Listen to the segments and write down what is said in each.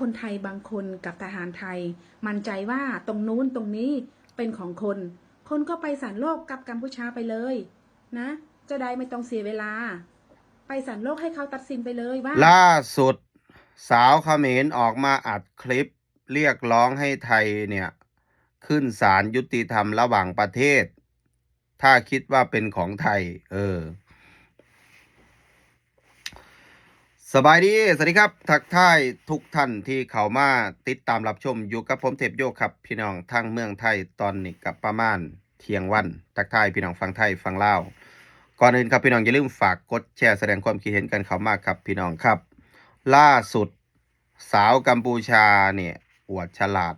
คนไทยบางคนกับทหารไทย มั่นใจว่าตรงนู้นตรงนี้เป็นของคน คนก็ไปสารโลกกับกัมพูชาไปเลย นะจะได้ไม่ต้องเสียเวลา ไปสารโลกให้เขาตัดสินไปเลยว่า ล่าสุดสาวเขมรออกมาอัดคลิปเรียกร้องให้ไทยเนี่ย ขึ้นศาลยุติธรรมระหว่างประเทศ ถ้าคิดว่าเป็นของไทย เออ สบายดี สวัสดีครับ ทักทายทุกท่านที่เข้ามาติดตามรับชมอยู่กับผมเทพโยกครับ พี่น้องทั้งเมืองไทยตอนนี้กับประมาณเที่ยงวัน ทักทายพี่น้องฟังไทยฟังลาว ก่อนอื่นครับพี่น้องอย่าลืมฝากกดแชร์แสดงความคิดเห็นกันเข้ามาครับพี่น้องครับ ล่าสุดสาวกัมพูชาเนี่ยอวดฉลาด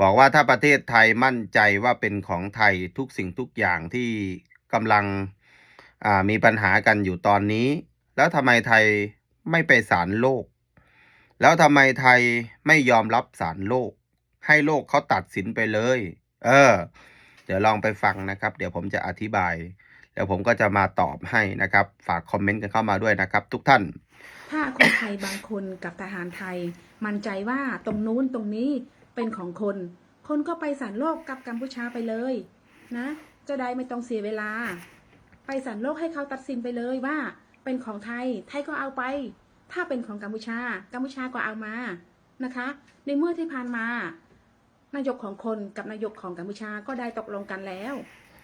บอกว่าถ้าประเทศไทยมั่นใจว่าเป็นของไทยทุกสิ่งทุกอย่างที่กำลังมีปัญหากันอยู่ตอนนี้ แล้วทำไมไทย ไม่ไปศาลโลก แล้วทำไมไทยไม่ยอมรับศาลโลก ให้โลกเขาตัดสินไปเลย เออ เดี๋ยวลองไปฟังนะครับ เดี๋ยวผมจะอธิบายเดี๋ยวผมก็จะมาตอบให้นะครับ ฝากคอมเมนต์กันเข้ามาด้วยนะครับ ทุกท่าน ถ้าคนไทยบางคนกับทหารไทย มั่นใจว่าตรงนู้นตรงนี้เป็นของคน คนก็ไปสารโลกกับกัมพูชาไปเลย นะ จะได้ไม่ต้องเสียเวลา ไปสารโลกให้เขาตัดสินไปเลยว่า เป็นของไทย ไทยก็เอาไป ถ้าเป็นของกัมพูชา กัมพูชาก็เอามา นะคะ ในเมื่อที่ผ่านมา นายกของคนกับนายกของกัมพูชาก็ได้ตกลงกันแล้ว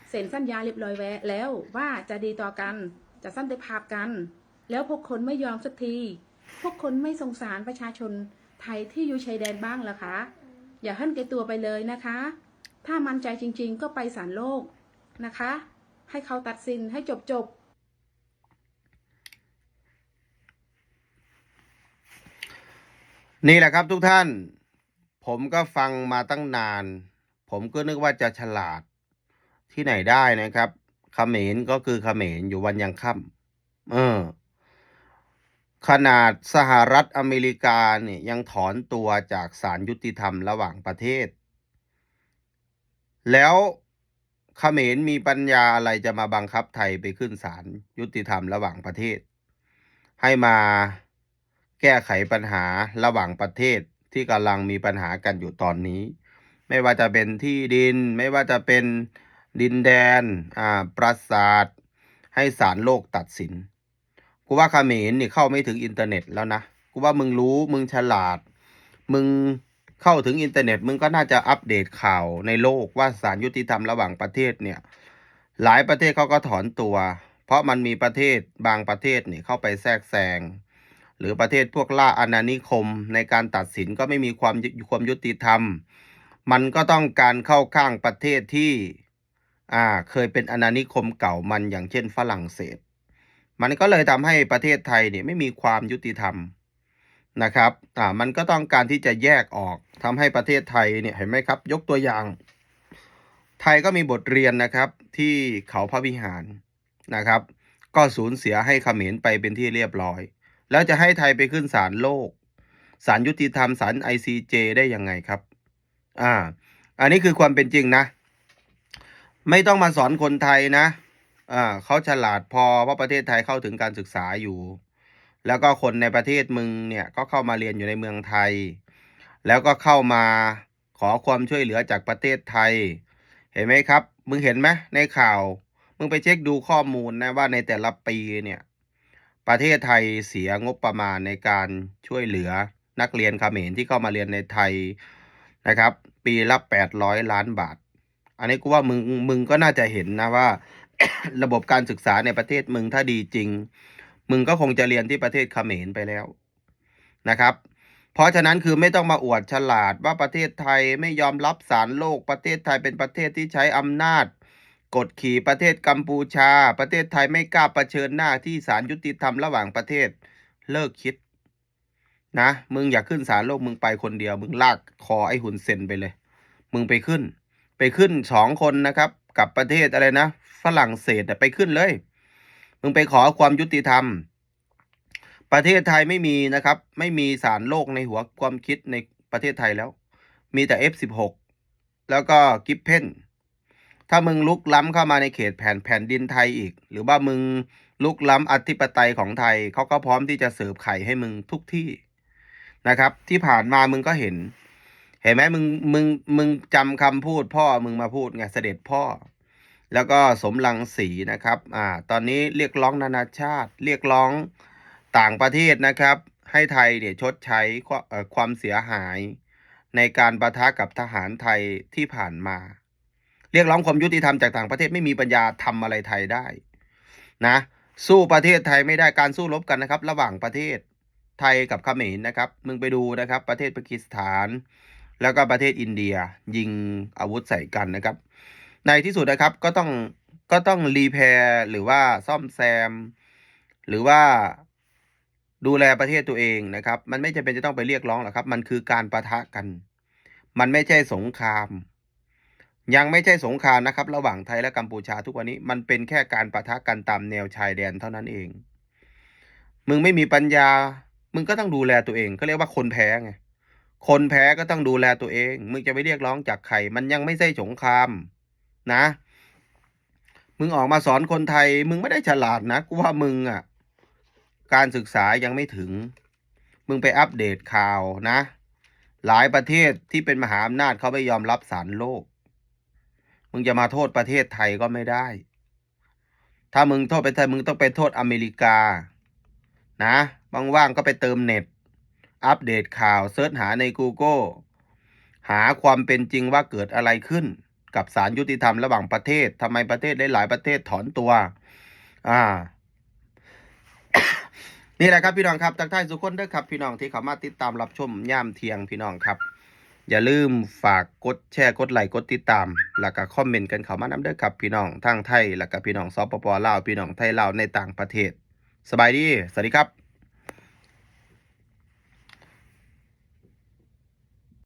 เซ็นสัญญาเรียบร้อยแวะแล้วว่าจะดีต่อกัน จะสันติภาพกัน แล้วพวกคนไม่ยอมสักที พวกคนไม่สงสารประชาชนไทยที่อยู่ชายแดนบ้างหรอคะ อย่าหั่นแกตัวไปเลยนะคะ ถ้ามั่นใจจริง ๆ ก็ไปศาลโลกนะคะ ให้เขาตัดสินให้จบจบ นี่แหละครับทุกท่าน ผมก็ฟังมาตั้งนาน ผมก็นึกว่าจะฉลาดที่ไหนได้นะครับเขมรก็คือเขมรอยู่วันยังค่ำเออ ขนาดสหรัฐอเมริกาเนี่ยยังถอนตัวจากศาลยุติธรรมระหว่างประเทศ แล้วเขมรมีปัญญาอะไรจะมาบังคับไทยไปขึ้นศาลยุติธรรมระหว่างประเทศ ให้มา แก้ไขปัญหาระหว่างประเทศที่กำลังมีปัญหากันอยู่ตอนนี้ ไม่ว่าจะเป็นที่ดิน ไม่ว่าจะเป็นดินแดนอ่าปราสาท ให้ศาลโลกตัดสิน กูว่าเขมรนี่เข้าไม่ถึงอินเทอร์เน็ตแล้วนะ กูว่ามึงรู้มึงฉลาด มึงเข้าถึงอินเทอร์เน็ต มึงก็น่าจะอัปเดตข่าวในโลกว่าศาลยุติธรรมระหว่างประเทศเนี่ยหลายประเทศเขาก็ถอนตัว เพราะมันมีประเทศบางประเทศนี่เข้าไปแทรกแซง หรือประเทศพวกล่าอาณานิคม ในการตัดสินก็ไม่มีความความยุติธรรม มันก็ต้องการเข้าข้างประเทศที่อ่าเคยเป็นอาณานิคมเก่ามันอย่างเช่นฝรั่งเศส มันก็เลยทำให้ประเทศไทยเนี่ยไม่มีความยุติธรรมนะครับอ่ามันก็ต้องการที่จะแยกออกทำให้ประเทศไทยเนี่ยเห็นไหมครับ ยกตัวอย่าง ไทยก็มีบทเรียนนะครับที่เขาพระวิหารนะครับ ก็สูญเสียให้เขมรไปเป็นที่เรียบร้อย แล้วจะให้ไทยไปขึ้นศาลโลกศาลยุติธรรมศาล ICJ ได้ยังไงครับ อ่า อันนี้คือความเป็นจริงนะ ไม่ต้องมาสอนคนไทยนะ อ่าเขาฉลาดพอเพราะประเทศไทยเข้าถึงการศึกษาอยู่ แล้วก็คนในประเทศมึงเนี่ยก็เข้ามาเรียนอยู่ในเมืองไทย แล้วก็เข้ามาขอความช่วยเหลือจากประเทศไทย เห็นไหมครับ มึงเห็นไหมในข่าว มึงไปเช็คดูข้อมูลนะว่าในแต่ละปีเนี่ย ประเทศไทยเสียงบประมาณในการช่วยเหลือนักเรียนเขมรที่เข้ามาเรียนในไทยนะครับ ปีละแปดร้อยล้านบาท อันนี้กูว่ามึงมึงก็น่าจะเห็นนะว่า ระบบการศึกษาในประเทศมึงถ้าดีจริง มึงก็คงจะเรียนที่ประเทศเขมรไปแล้วนะครับ เพราะฉะนั้นคือไม่ต้องมาอวดฉลาดว่าประเทศไทยไม่ยอมรับสารโลกประเทศไทยเป็นประเทศที่ใช้อำนาจ กดขี่ประเทศกัมพูชา ประเทศไทยไม่กล้าเผชิญหน้าที่ศาลยุติธรรมระหว่างประเทศ เลิกคิด นะ มึงอยากขึ้นศาลโลกมึงไปคนเดียว มึงลากคอไอ้หุ่นเซนไปเลย มึงไปขึ้น ไปขึ้นสองคนนะครับ กับประเทศอะไรนะฝรั่งเศสไปขึ้นเลย มึงไปขอความยุติธรรม ประเทศไทยไม่มีนะครับ ไม่มีศาลโลกในหัวความคิดในประเทศไทยแล้ว มีแต่ F16 แล้วก็กิฟเพน ถ้ามึงลุกล้ำเข้ามาในเขตแผ่นแผ่นดินไทยอีก หรือว่ามึงลุกล้ำอธิปไตยของไทยเขาก็พร้อมที่จะเสิร์ฟไข่ให้มึงทุกที่นะครับ ที่ผ่านมามึงก็เห็น เห็นไหมมึงมึงมึงจำคำพูดพ่อมึงมาพูดไงเสด็จพ่อ แล้วก็สมรังสีนะครับอ่าตอนนี้เรียกร้องนานาชาติ เรียกร้องต่างประเทศนะครับ ให้ไทยเนี่ยชดใช้ควเออความเสียหาย ในการประทะกับทหารไทยที่ผ่านมา เรียกร้องความยุติธรรมจากต่างประเทศไม่มีปัญญาทำอะไรไทยได้นะ สู้ประเทศไทยไม่ได้การสู้รบกันนะครับ ระหว่างประเทศไทยกับเขมรนะครับ มึงไปดูนะครับ ประเทศปากีสถาน แล้วก็ประเทศอินเดีย ยิงอาวุธใส่กันนะครับ ในที่สุดนะครับก็ต้องก็ต้องรีแพร์หรือว่าซ่อมแซม หรือว่าดูแลประเทศตัวเองนะครับ มันไม่จำเป็นจะต้องไปเรียกร้องหรอกครับ มันคือการประทะกัน มันไม่ใช่สงคราม ยังไม่ใช่สงครามนะครับ ระหว่างไทยและกัมพูชาทุกวันนี้มันเป็นแค่การประทะกันตามแนวชายแดนเท่านั้นเอง มึงไม่มีปัญญา มึงก็ต้องดูแลตัวเองเขาเรียกว่าคนแพ้ไงคนแพ้ก็ต้องดูแลตัวเอง มึงจะไปเรียกร้องจากใคร มันยังไม่ใช่สงคราม นะ มึงออกมาสอนคนไทย มึงไม่ได้ฉลาดนะกูว่ามึงอะ การศึกษายังไม่ถึง มึงไปอัปเดตข่าวนะ หลายประเทศที่เป็นมหาอำนาจเขาไม่ยอมรับสารโลก มึงจะมาโทษประเทศไทยก็ไม่ได้ ถ้ามึงโทษไปไทยมึงต้องไปโทษอเมริกา นะว่างๆก็ไปเติมเน็ต อัปเดตข่าวเซิร์ชหาใน Google หาความเป็นจริงว่าเกิดอะไรขึ้น กับสารยุติธรรมระหว่างประเทศทำไมประเทศหลายๆประเทศถอนตัว อ่านี่แหละครับพี่น้องครับทักทายสุขคนด้อครับพี่น้องที่เข้ามาติดตามรับชมย่ามเทียงพี่น้องครับ อย่าลืมฝากกดแชร์กดไลค์กดติดตาม แล้วก็คอมเมนต์กันเข้ามานํเด้อครับพี่น้องทั้งไทย แล้วก็พี่น้องสปปลาวพี่น้องไทยลาวในต่างประเทศ สบายดี สวัสดีครับ